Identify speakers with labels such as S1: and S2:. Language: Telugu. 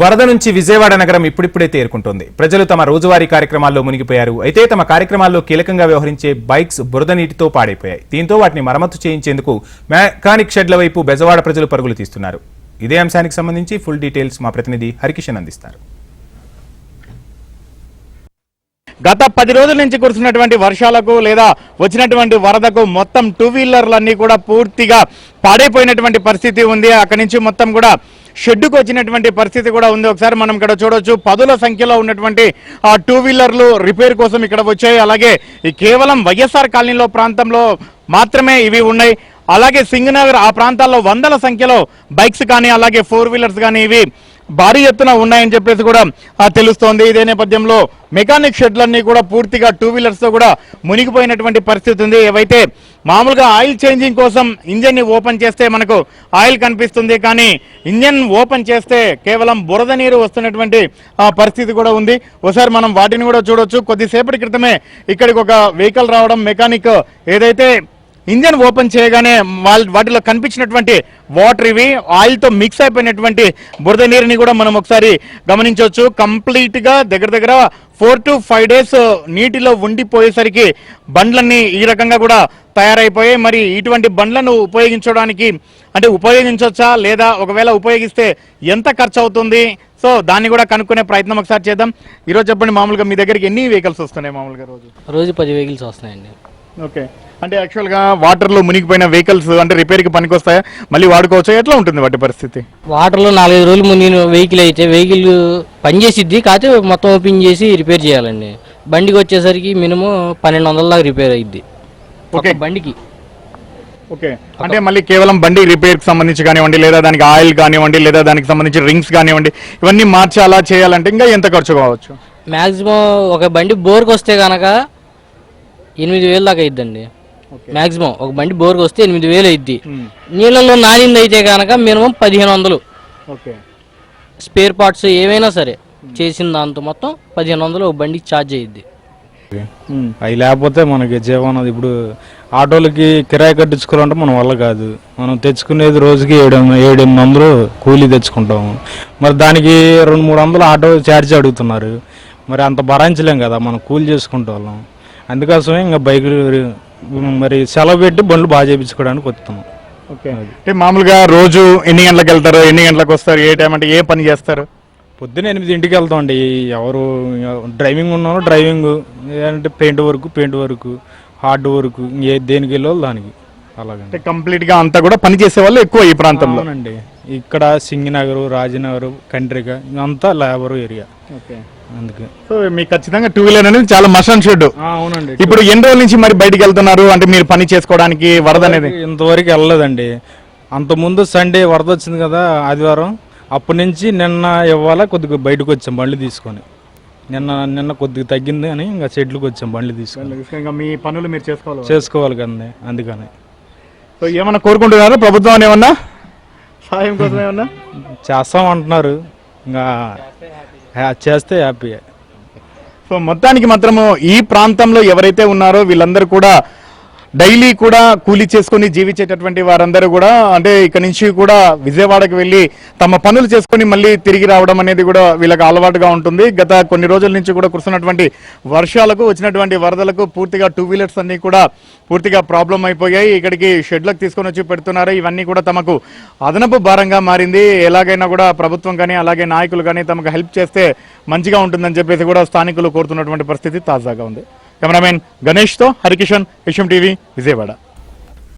S1: వరద నుంచి విజయవాడ నగరం ఇప్పుడిప్పుడే తేరుకుంటోంది. ప్రజలు తమ రోజువారీ కార్యక్రమాల్లో మునిగిపోయారు. అయితే తమ కార్యక్రమాల్లో కీలకంగా వ్యవహరించే బైక్స్ బురద నీటితో పాడైపోయాయి. దీంతో వాటిని మరమ్మతు చేయించేందుకు మెకానిక్ షెడ్ల వైపు బెజవాడ ప్రజలు పరుగులు తీస్తున్నారు. ఇదే అంశానికి సంబంధించి ఫుల్ డీటెయిల్స్ మా ప్రతినిధి హరికిషన్ అందిస్తారు.
S2: గత పది రోజుల నుంచి కురుస్తున్నటువంటి వర్షాలకు లేదా వచ్చినటువంటి వరదకు మొత్తం టూ వీలర్లన్నీ కూడా పూర్తిగా పాడైపోయినటువంటి పరిస్థితి ఉంది. అక్కడి నుంచి మొత్తం కూడా షెడ్డుకు వచ్చినటువంటి పరిస్థితి కూడా ఉంది. ఒకసారి మనం ఇక్కడ చూడొచ్చు. పదుల సంఖ్యలో ఉన్నటువంటి ఆ టూ వీలర్లు రిపేర్ కోసం ఇక్కడ వచ్చాయి. అలాగే కేవలం వైఎస్ఆర్ కాలనీలో ప్రాంతంలో మాత్రమే ఇవి ఉన్నాయి. అలాగే సింగనగర్ ఆ ప్రాంతాల్లో వందల సంఖ్యలో బైక్స్ కానీ అలాగే ఫోర్ వీలర్స్ కానీ ఇవి భారీ ఎత్తున ఉన్నాయని చెప్పేసి కూడా తెలుస్తోంది. ఇదే నేపథ్యంలో మెకానిక్ షెడ్లన్నీ కూడా పూర్తిగా టూ వీలర్స్తో కూడా మునిగిపోయినటువంటి పరిస్థితి ఉంది. ఏవైతే మామూలుగా ఆయిల్ చేంజింగ్ కోసం ఇంజన్ని ఓపెన్ చేస్తే మనకు ఆయిల్ కనిపిస్తుంది కానీ ఇంజన్ ఓపెన్ చేస్తే కేవలం బురద నీరు వస్తున్నటువంటి ఆ, పరిస్థితి కూడా ఉంది. ఒకసారి మనం వాటిని కూడా చూడొచ్చు. కొద్దిసేపటి క్రితమే ఇక్కడికి ఒక వెహికల్ రావడం మెకానిక్ ఏదైతే ఇంజన్ ఓపెన్ చేయగానే వాళ్ళ వాటిలో కనిపించినటువంటి వాటర్ ఇవి ఆయిల్తో మిక్స్ అయిపోయినటువంటి బురద నీరుని కూడా మనం ఒకసారి గమనించవచ్చు. కంప్లీట్గా దగ్గర దగ్గర ఫోర్ టు ఫైవ్ డేస్ నీటిలో ఉండిపోయేసరికి బండ్లన్నీ ఈ రకంగా కూడా తయారైపోయాయి మరి ఇటువంటి బండ్లను ఉపయోగించడానికి అంటే ఉపయోగించవచ్చా లేదా ఒకవేళ ఉపయోగిస్తే ఎంత ఖర్చు అవుతుంది సో దాన్ని కూడా కనుక్కునే ప్రయత్నం ఒకసారి చేద్దాం. ఈరోజు చెప్పండి మామూలుగా మీ దగ్గరికి ఎన్ని వెహికల్స్ వస్తున్నాయి మామూలుగా రోజు?
S3: రోజు పది వెహికల్స్ వస్తున్నాయండి.
S2: ఓకే. అంటే యాక్చువల్గా వాటర్లో మునిగిపోయిన వెహికల్స్ అంటే రిపేర్కి పనికొస్తాయా? మళ్ళీ వాడుకోవచ్చా? ఎట్లా ఉంటుంది వాటి పరిస్థితి?
S3: వాటర్లో నాలుగైదు రోజులు మునిగిన వెహికల్ అయితే వెహికల్ పనిచేసిద్ది కాకపోతే మొత్తం ఓపెన్ చేసి రిపేర్ చేయాలండి. బండికి వచ్చేసరికి మినిమం పన్నెండు వందల దాకా రిపేర్ అయ్యిద్ది
S2: ఓకే
S3: ఒక బండికి.
S2: ఓకే అంటే మళ్ళీ కేవలం బండి రిపేర్కి సంబంధించి కానివ్వండి లేదా దానికి ఆయిల్ కానివ్వండి లేదా దానికి సంబంధించి రింగ్స్ కానివ్వండి ఇవన్నీ మార్చాలా చేయాలంటే ఇంకా ఎంత ఖర్చు కావచ్చు?
S3: మ్యాక్సిమం ఒక బండి బోర్కి వస్తే కనుక ఎనిమిది వేలు దాకా అయిద్దండి. మ్యాక్సిమం ఒక బండి బోర్కి వస్తే ఎనిమిది వేలు అయిద్ది. నీళ్ళలో నానింది అయితే కనుక మినిమం పదిహేను వందలు.
S2: ఓకే
S3: స్పేర్ పార్ట్స్ ఏవైనా సరే చేసిన దాంతో మొత్తం పదిహేను వందలు ఒక బండికి ఛార్జ్ అయ్యిద్ది
S4: అవి లేకపోతే మనకి జీవనం ఇప్పుడు ఆటోలకి కిరాయి కట్టించుకోవాలంటే మన వల్ల కాదు. మనం తెచ్చుకునేది రోజుకి ఏడు ఏడు ఎనిమిది వందలు కూలీ తెచ్చుకుంటాము. మరి దానికి రెండు మూడు వందలు ఆటో ఛార్జ్ అడుగుతున్నారు. మరి అంత భరాంచలేం కదా మనం కూలి చేసుకుంటే వాళ్ళం. అందుకోసమే ఇంకా బైకులు మరి సెలవు పెట్టి బండ్లు బాగా చేయించుకోవడానికి వస్తున్నాం
S2: ఓకే. అంటే మామూలుగా రోజు ఎన్ని గంటలకు వెళ్తారు ఎన్ని గంటలకు వస్తారు ఏ టైం అంటే ఏ పని చేస్తారు?
S4: పొద్దున్న ఎనిమిది ఇంటికి వెళ్తామండి ఎవరు డ్రైవింగ్ ఉన్నారో డ్రైవింగ్ లేదంటే paint work paint work hard work ఏ దేనికి వెళ్ళాలో దానికి అలాగండి.
S2: అంటే కంప్లీట్గా అంతా కూడా పని చేసే వాళ్ళు ఎక్కువ ఈ ప్రాంతంలో?
S4: అవునండి. ఇక్కడ సింగినగర్ రాజనగర్ కండ్రిక ఇదంతా లేబర్ ఏరియా.
S2: ఓకే.
S4: అందుకే.
S2: సో మీకు ఖచ్చితంగా టూ వీలర్ అనేది చాలా మషన్ షెడ్.
S4: అవునండి.
S2: ఇప్పుడు ఎన్ని రోజుల నుంచి మరి బయటికి వెళ్తున్నారు? అంటే మీరు పని చేసుకోవడానికి వరద అనేది?
S4: ఇంతవరకు వెళ్ళలేదండి. అంతకుముందు సండే వరద వచ్చింది కదా ఆదివారం. అప్పటి నుంచి నిన్న ఇవ్వాల కొద్దిగా బయటకు వచ్చాం బండ్లు తీసుకొని. నిన్న నిన్న కొద్దిగా తగ్గింది అని ఇంకా చెట్లకు వచ్చాం బండ్లు తీసుకొని.
S2: ఇంకా మీ పనులు మీరు చేసుకోవాలి
S4: చేసుకోవాలి కదండి అందుకని.
S2: సో ఏమన్నా కోరుకుంటున్నారా? ప్రభుత్వం ఏమన్నా? సాయం కోసం ఏమన్నా?
S4: చేస్తాం అంటున్నారు ఇంకా చేస్తే హ్యాపీ
S2: సో మొత్తానికి మాత్రము ఈ ప్రాంతంలో ఎవరైతే ఉన్నారో వీళ్ళందరూ కూడా డైలీ కూడా కూలీ చేసుకుని జీవించేటటువంటి వారందరూ కూడా అంటే ఇక్కడ నుంచి కూడా విజయవాడకి వెళ్ళి తమ పనులు చేసుకొని మళ్ళీ తిరిగి రావడం అనేది కూడా వీళ్ళకి అలవాటుగా ఉంటుంది. గత కొన్ని రోజుల నుంచి కూడా కురుస్తున్నటువంటి వర్షాలకు వచ్చినటువంటి వరదలకు పూర్తిగా టూ వీలర్స్ అన్ని కూడా పూర్తిగా ప్రాబ్లం అయిపోయాయి. ఇక్కడికి షెడ్లకు తీసుకొని వచ్చి పెడుతున్నారు. ఇవన్నీ కూడా తమకు అదనపు భారంగా మారింది. ఎలాగైనా కూడా ప్రభుత్వం కానీ అలాగే నాయకులు కానీ తమకు హెల్ప్ చేస్తే మంచిగా ఉంటుందని చెప్పేసి కూడా స్థానికులు కోరుతున్నటువంటి పరిస్థితి తాజాగా ఉంది. కెమెరామెన్ గణేష్తో హరికిషన్ హెచ్ఎం టీవీ విజయవాడ.